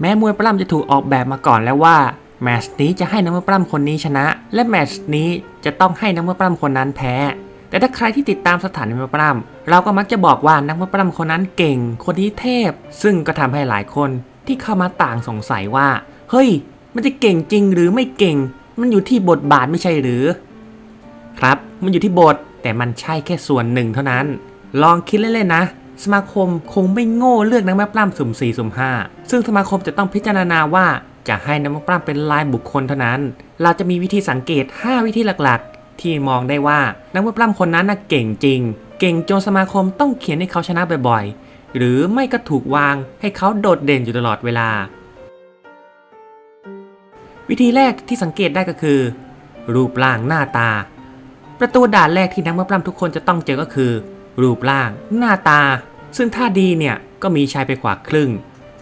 แม้มวยปล้ำจะถูกออกแบบมาก่อนแล้วว่าแมตช์นี้จะให้นักมวยปล้ำคนนี้ชนะ และแมตช์นี้จะต้องให้นักมวยปล้ำคนนั้นแพ้ แต่ถ้าใครที่ติดตามสถานมวยปล้ำเราก็มักจะบอกว่านักมวยปล้ำคนนั้นเก่ง คนนี้เทพ ซึ่งก็ทำให้หลายคนที่เข้ามาต่างสงสัยว่า เฮ้ย มันจะเก่งจริงหรือไม่เก่ง มันอยู่ที่บทบาทไม่ใช่หรือ ครับ มันอยู่ที่บทแต่มันใช่แค่ส่วนหนึ่งเท่านั้น ลองคิดเล่นๆนะ สมาคมคงไม่โง่เลือกนักแมวยปล้ำสุ่ม4สุ่ม5ซึ่งสมาคมจะต้องพิจารณาว่าจะให้นักแมวยปล้ำเป็นรายบุคคลเท่านั้น เราจะมีวิธีสังเกต 5 วิธีหลักๆ ที่มองได้ว่านักแมวยปล้ำคนนั้นน่ะเก่งจริง เก่งจนสมาคมต้องเขียนให้เขาชนะบ่อยๆ หรือไม่ก็ถูกวางให้เขาโดดเด่นอยู่ตลอดเวลา วิธีแรกที่สังเกตได้ก็คือ รูปร่างหน้าตา ประตูด่านแรกที่นักมวยปล้ำทุกคนจะต้องเจอก็คือรูปร่าง หน้าตา ซึ่งถ้าดีเนี่ยก็มีชายไปกว่าครึ่ง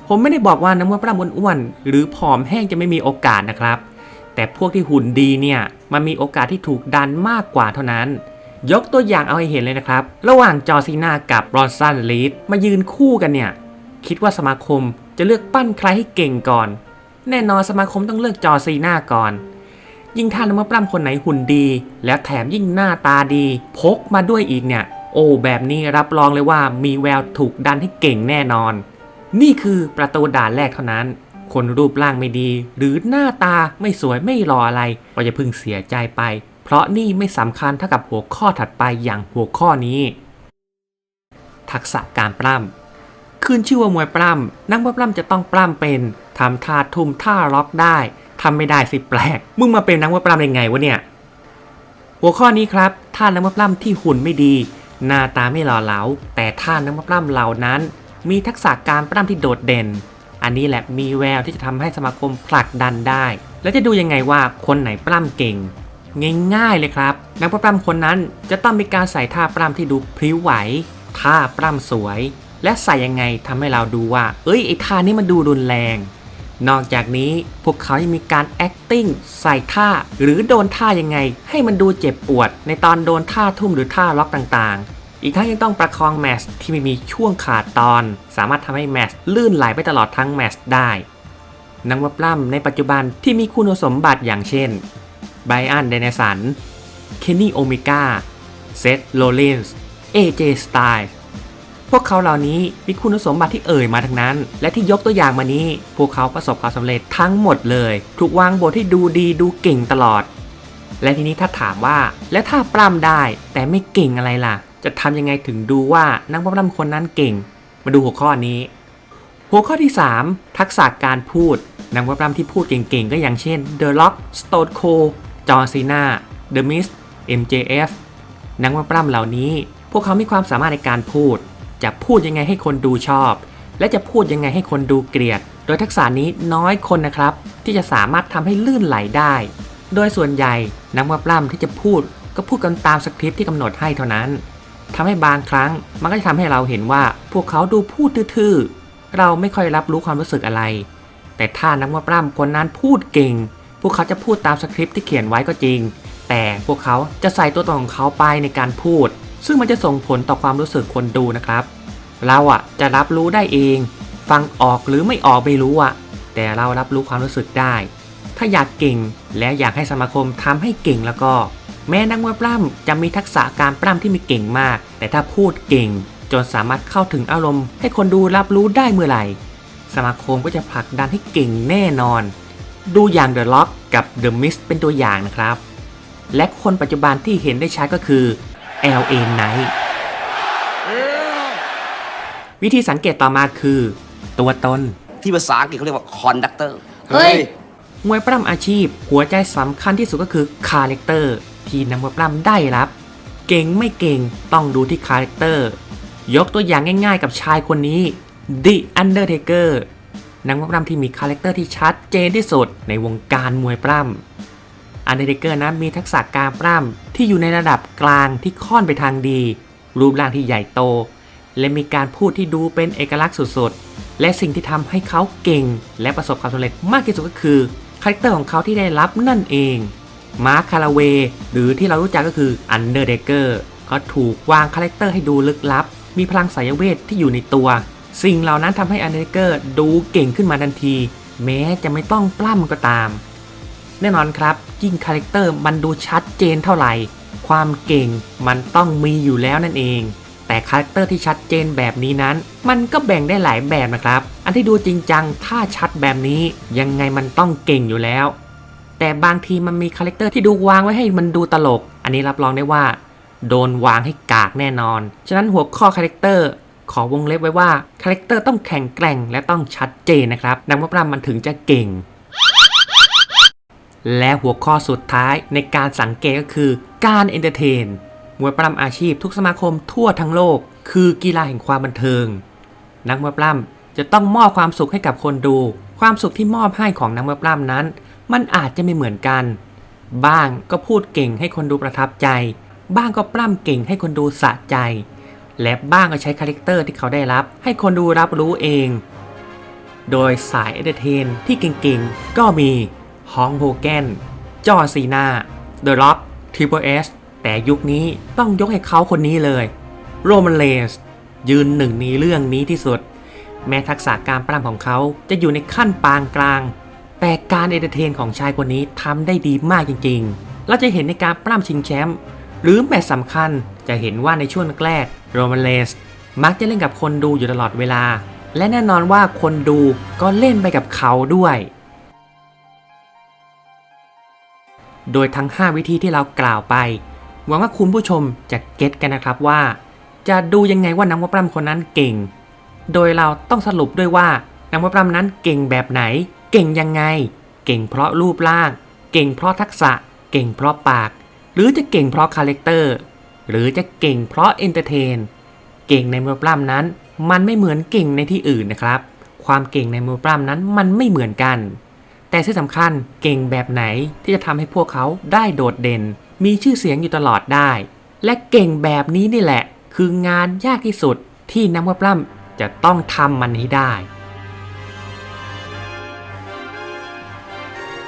ผมไม่ได้บอกว่านักมวยปล้ำอ้วนๆหรือผอมแห้งจะไม่มีโอกาสนะครับ แต่พวกที่หุ่นดีเนี่ยมันมีโอกาสที่ถูกดันมากกว่าเท่านั้น ยกตัวอย่างเอาให้เห็นเลยนะครับ ระหว่างจอซีนากับบรอนสันลีดมายืนคู่กันเนี่ยคิดว่าสมาคมจะเลือกปั้นใครให้เก่งก่อน แน่นอนสมาคมต้องเลือกจอซีนาก่อนยิ่งท่านนักมวยปล้ำคนไหนหุ่นดี แล้วแถมยิ่งหน้าตาดี พกมาด้วยอีกเนี่ย โอ้ แบบนี้รับรองเลยว่ามีแววถูกดันให้เก่งแน่นอน นี่คือประตูด่านแรกเท่านั้น คนรูปร่างไม่ดี หรือหน้าตาไม่สวยไม่รออะไรก็จะพึงเสียใจไป เพราะนี่ไม่สำคัญเท่ากับหัวข้อถัดไปอย่างหัวข้อนี้ ทักษะการปล้ำขึ้นชื่อว่ามวยปล้ำนักมวยปล้ำจะต้องปล้ำเป็นทำท่าทุ่มท่าล็อกได้ทำไม่ได้สิแปลก มึงมาเป็นนักมวยปล้ำได้ไงวะเนี่ย หัวข้อนี้ครับท่านักมวยปล้ำที่หุ่นไม่ดี หน้าตาไม่หล่อเหลาแต่ท่านักปล้ำเหล่านั้น มีทักษะการปล้ำที่โดดเด่น อันนี้แหละมีแววที่จะทำให้สมาคมผลักดันได้ แล้วจะดูยังไงว่าคนไหนปล้ำเก่ง ง่ายๆเลยครับ นักปล้ำคนนั้นจะต้องมีการใส่ท่าปล้ำที่ดูพริ้วไหว ท่าปล้ำสวย และใส่ยังไงทำให้เราดูว่า เอ้ยไอ้ท่านี้มันดูรุนแรง นอกจากนี้พวกเขายังมีการ acting ใส่ท่า หรือโดนท่ายังไง ให้มันดูเจ็บปวด ในตอนโดนท่าทุ่มหรือท่าล็อกต่างๆ อีกทั้งยังต้องประคองแมตช์ที่ไม่มีช่วงขาดตอน สามารถทำให้แมตช์ลื่นไหลไปตลอดทั้งแมตช์ได้ นักมวยปล้ำในปัจจุบันที่มีคุณสมบัติอย่างเช่นไบอันเดนสัน เคนนี่โอเมกาเซธโรเลนส์ เอเจสไตล์ พวกเขาเหล่านี้มีคุณสมบัติที่เอ่ยมาทั้งนั้น และที่ยกตัวอย่างมานี้ พวกเขาประสบความสำเร็จทั้งหมดเลย ถูกวางบทที่ดูดีดูเก่งตลอด และทีนี้ถ้าถามว่า แล้วถ้าปล้ำได้แต่ไม่เก่งอะไรล่ะ จะทำยังไงถึงดูว่านักปล้ำคนนั้นเก่ง มาดูหัวข้อนี้ หัวข้อที่ 3 ทักษะการพูดนักปล้ำที่พูดเก่งๆก็อย่างเช่น The Rock Stone Cold จอร์ซีนา The Miz MJF นักปล้ำเหล่านี้ พวกเขามีความสามารถในการพูด จะพูดยังไงให้คนดูชอบ และจะพูดยังไงให้คนดูเกลียด โดยทักษะนี้น้อยคนนะครับ ที่จะสามารถทำให้ลื่นไหลได้ โดยส่วนใหญ่นักวยปล้ำที่จะพูด ก็พูดกันตามสคริปที่กำหนดให้เท่านั้นทำให้บางครั้งมันก็จะทำให้เราเห็นว่าพวกเขาดูพูดทื่อๆเราไม่ค่อยรับรู้ความรู้สึกอะไร แต่ถ้านักวยปล้ำคนนั้นพูดเก่ง พวกเขาจะพูดตามสคริปที่เขียนไว้ก็จริง แต่พวกเขาจะใส่ตัวตนของเขาไปในการพูด ซึ่งมันจะส่งผลต่อความรู้สึกคนดูนะครับ เราอะจะรับรู้ได้เอง ฟังออกหรือไม่ออกไม่รู้อะ แต่เรารับรู้ความรู้สึกได้ ถ้าอยากเก่งและอยากให้สมาคมทำให้เก่งแล้วก็ แม้นักมวยปล้ำจะมีทักษะการปล้ำที่มีเก่งมาก แต่ถ้าพูดเก่ง จนสามารถเข้าถึงอารมณ์ ให้คนดูรับรู้ได้เมื่อไหร่ สมาคมก็จะผลักดันให้เก่งแน่นอน ดูอย่าง The Rock กับ The Mist เป็นตัวอย่างนะครับและคนปัจจุบันที่เห็นได้ชัดก็คือ LA Knight วิธีสังเกตต่อมาคือ ตัวตน ที่ภาษาอังกฤษเขาเรียกว่า conductor เฮ้ย มวยปล้ำอาชีพ หัวใจสำคัญที่สุดก็คือคาแรคเตอร์ที่นักมวยปล้ำได้รับ เก่งไม่เก่งต้องดูที่คาแรคเตอร์ ยกตัวอย่างง่ายๆกับชายคนนี้ The Undertaker นักมวยปล้ำที่มีคาแรคเตอร์ที่ชัดเจนที่สุดในวงการมวยปล้ำ อันเดอร์เทเกอร์นั้นมีทักษะการปล้ำที่อยู่ในระดับกลางที่ค่อนไปทางดี รูปร่างที่ใหญ่โต และมีการพูดที่ดูเป็นเอกลักษณ์สุดๆ และสิ่งที่ทำให้เขาเก่ง และประสบความสำเร็จมากที่สุดก็คือคาแรคเตอร์ของเขาที่ได้รับนั่นเองมาร์คคาราเวย์หรือที่เรารู้จักก็คืออันเดอร์เทเกอร์ก็ถูกวางคาแรคเตอร์ให้ดูลึกลับ มีพลังสายเวทที่อยู่ในตัว สิ่งเหล่านั้นทำให้อันเดอร์เกอร์ดูเก่งขึ้นมาทันที แม้จะไม่ต้องปล้ำก็ตาม แน่นอนครับยิ่งคาแรคเตอร์มันดูชัดเจนเท่าไหร่ ความเก่งมันต้องมีอยู่แล้วนั่นเอง แต่คาแรคเตอร์ที่ชัดเจนแบบนี้นั้น มันก็แบ่งได้หลายแบบนะครับ อันที่ดูจริงจังถ้าชัดแบบนี้ยังไงมันต้องเก่งอยู่แล้ว แต่บางทีมันมีคาแรคเตอร์ที่ดูวางไว้ให้มันดูตลก อันนี้รับรองได้ว่า โดนวางให้กากแน่นอน ฉะนั้นหัวข้อคาแรคเตอร์ขอวงเล็บไว้ว่าคาแรคเตอร์ต้องแข็งแกร่งและต้องชัดเจนนะครับนักว่าปล้ำมันถึงจะเก่ง และหัวข้อสุดท้ายในการสังเกตก็คือการเอนเตอร์เทนมวยปล้ำอาชีพทุกสมาคมทั่วทั้งโลก คือกีฬาแห่งความบันเทิง นักมวยปล้ำจะต้องมอบความสุขให้กับคนดู ความสุขที่มอบให้ของนักมวยปล้ำนั้น มันอาจจะไม่เหมือนกัน บ้างก็พูดเก่งให้คนดูประทับใจ บ้างก็ปล้ำเก่งให้คนดูสะใจ และบ้างก็ใช้คาแรคเตอร์ที่เขาได้รับ ให้คนดูรับรู้เอง โดยสายเอนเตอร์เทนที่เก่งๆก็มี ฮองโฮแกนจอร์ซีนาเดอะล็อกทริปเปเอสแต่ยุคนี้ต้องยกให้เขาคนนี้เลย โรมันเลส ยืนหนึ่งในเรื่องนี้ที่สุด แม้ทักษะการปล้ำของเขาจะอยู่ในขั้นปานกลาง แต่การเอนเตอร์เทนของชายคนนี้ทำได้ดีมากจริงๆ เราจะเห็นในการปล้ำชิงแชมป์หรือแมตช์สำคัญจะเห็นว่าในช่วงแรกโรมันเลสมักจะเล่นกับคนดูอยู่ตลอดเวลา และแน่นอนว่าคนดูก็เล่นไปกับเขาด้วย โดยทั้ง 5 วิธีที่เรากล่าวไป หวังว่าคุณผู้ชมจะเก็ตกันนะครับว่า จะดูยังไงว่านักมวยปล้ำคนนั้นเก่ง โดยเราต้องสรุปด้วยว่านักมวยปล้ำนั้นเก่งแบบไหน เก่งยังไง เก่งเพราะรูปร่าง เก่งเพราะทักษะ เก่งเพราะปาก หรือจะเก่งเพราะคาแรคเตอร์หรือจะเก่งเพราะเอนเตอร์เทน เก่งในมวยปล้ำนั้น มันไม่เหมือนเก่งในที่อื่นนะครับ ความเก่งในมวยปล้ำนั้นมันไม่เหมือนกัน แต่ที่สำคัญเก่งแบบไหนที่จะทำให้พวกเขาได้โดดเด่น มีชื่อเสียงอยู่ตลอดได้ และเก่งแบบนี้นี่แหละ คืองานยากที่สุดที่นักมวยปล้ำจะต้องทำมันให้ได้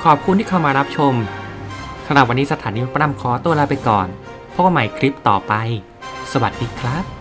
ขอบคุณที่เข้ามารับชมสำหรับวันนี้สถานีวปล้ำขอตัวลาไปก่อนพบกันใหม่คลิปต่อไป สวัสดีครับ